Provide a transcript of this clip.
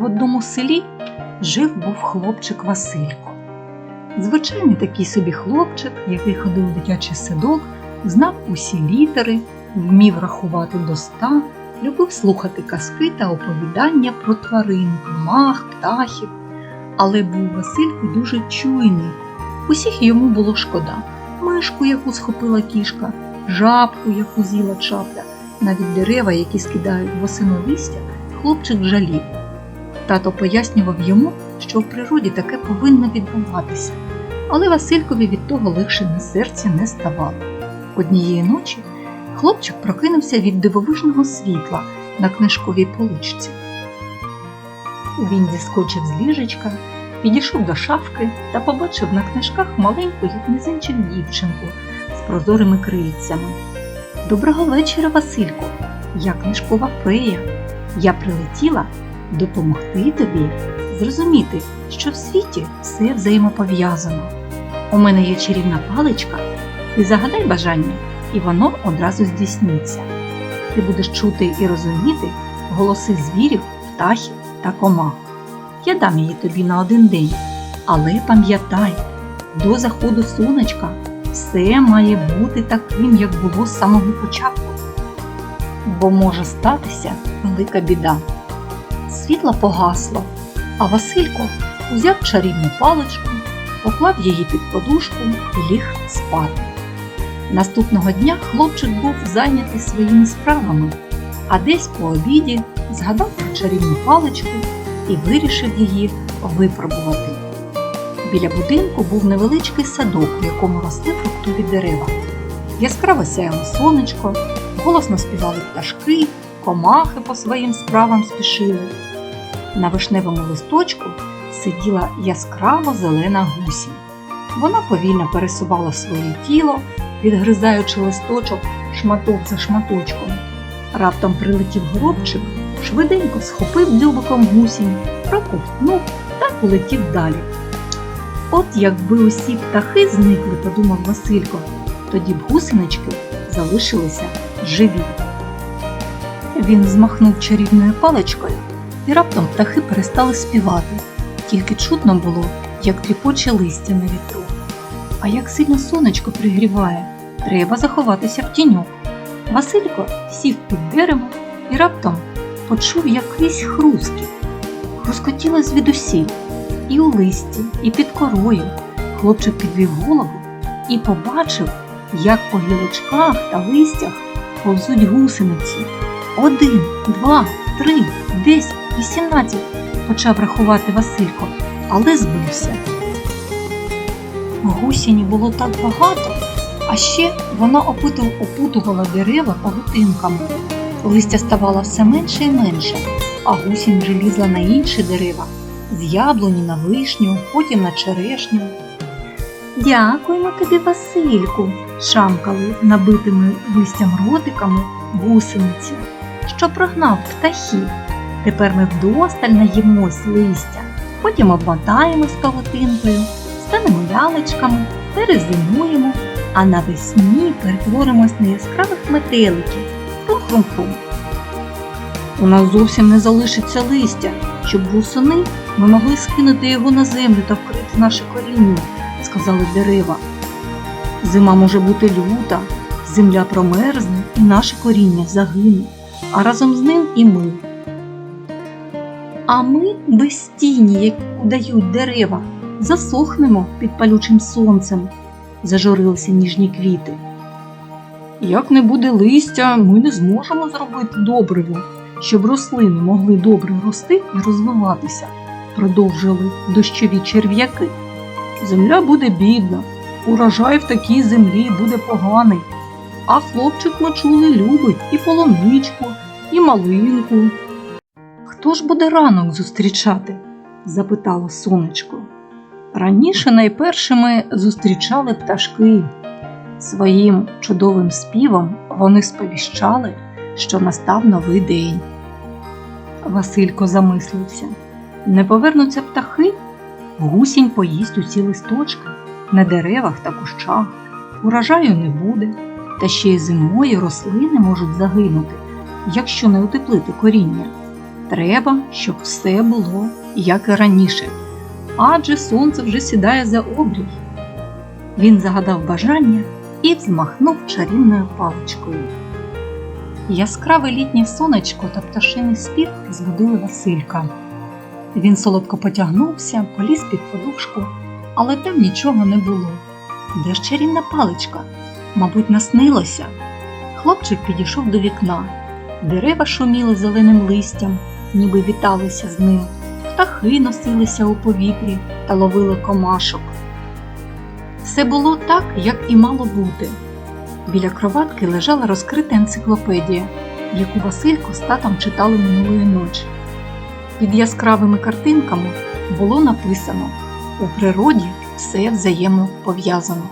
В одному селі жив був хлопчик Василько. Звичайний такий собі хлопчик, який ходив у дитячий садок, знав усі літери, вмів рахувати до ста, любив слухати казки та оповідання про тварин, комах, птахів. Але був Василько дуже чуйний. Усіх йому було шкода. Мишку, яку схопила кішка, жабку, яку з'їла чапля, навіть дерева, які скидають восени листя, хлопчик жалів. Тато пояснював йому, що в природі таке повинно відбуватися. Але Василькові від того легше на серці не ставало. Однієї ночі хлопчик прокинувся від дивовижного світла на книжковій поличці. Він зіскочив з ліжечка, підійшов до шафки та побачив на книжках маленьку, як мізинчик дівчинку з прозорими крильцями. Доброго вечора, Васильку! Я книжкова фея. Я прилетіла допомогти тобі зрозуміти, що в світі все взаємопов'язано. У мене є чарівна паличка, ти загадай бажання, і воно одразу здійсниться. Ти будеш чути і розуміти голоси звірів, птахів та комах. Я дам її тобі на один день, але пам'ятай, до заходу сонечка все має бути таким, як було з самого початку, бо може статися велика біда. Світло погасло, а Василько узяв чарівну паличку, поклав її під подушку і ліг спати. Наступного дня хлопчик був зайнятий своїми справами, а десь по обіді згадав про чарівну паличку і вирішив її випробувати. Біля будинку був невеличкий садок, в якому росли фруктові дерева. Яскраво сяяло сонечко, голосно співали пташки, комахи по своїм справам спішили. На вишневому листочку сиділа яскраво зелена гусінь. Вона повільно пересувала своє тіло, відгризаючи листочок шматок за шматочком. Раптом прилетів горобчик, швиденько схопив дзьобиком гусінь, проковтнув та полетів далі. От якби усі птахи зникли, подумав Василько, тоді б гусенички залишилися живі. Він змахнув чарівною паличкою, і раптом птахи перестали співати. Тільки чутно було, як тріпоче листя на вітру. А як сильно сонечко пригріває, треба заховатися в тіньок. Василько сів під дерево і раптом почув якийсь хрускіт. Хрускотіло звідусіль і у листі, і під корою. Хлопчик підвів голову і побачив, як по гілочках та листях повзуть гусениці. Один, два, три, десять, вісімнадцять, почав рахувати Василько, але збився. Гусіні було так багато, а ще вона опутувала дерева павутинками. Листя ставало все менше і менше, а гусінь вже лізла на інші дерева з яблуні на вишню, потім на черешню. Дякуємо тобі, Васильку, шамкали набитими листям ротиками гусениці, що прогнав птахів. Тепер ми вдосталь наїмось листя, потім обмотаємось павутинкою, станемо лялечками, перезимуємо, а навесні перетворимось на яскравих метеликів. Хрум-хрум-хрум. У нас зовсім не залишиться листя, щоб восени ми могли скинути його на землю та вкрити наше коріння, сказали дерева. Зима може бути люта, земля промерзне і наше коріння загине, а разом з ним і ми. А ми без тіні, яку дають дерева, засохнемо під палючим сонцем, зажурилися ніжні квіти. Як не буде листя, ми не зможемо зробити добриво, щоб рослини могли добре рости і розвиватися, продовжили дощові черв'яки. Земля буде бідна, урожай в такій землі буде поганий, а хлопчик ми чули любить і полоничку, і малинку. Хто ж буде ранок зустрічати? запитало сонечко. Раніше найпершими зустрічали пташки. Своїм чудовим співом вони сповіщали, що настав новий день. Василько замислився. Не повернуться птахи, гусінь поїсть усі листочки, на деревах та кущах, урожаю не буде, та ще й зимою рослини можуть загинути, якщо не утеплити коріння. Треба, щоб все було як і раніше, адже сонце вже сідає за обрій. Він загадав бажання і взмахнув чарівною паличкою. Яскраве літнє сонечко та пташиний спів збудили Василька. Він солодко потягнувся, поліз під подушку, але там нічого не було. Де ж чарівна паличка? Мабуть, наснилося. Хлопчик підійшов до вікна. Дерева шуміли зеленим листям, ніби віталися з ним. Птахи носилися у повітрі та ловили комашок. Все було так, як і мало бути. Біля кроватки лежала розкрита енциклопедія, яку Василько з татом читали минулої ночі. Під яскравими картинками було написано: у природі все взаємопов'язано.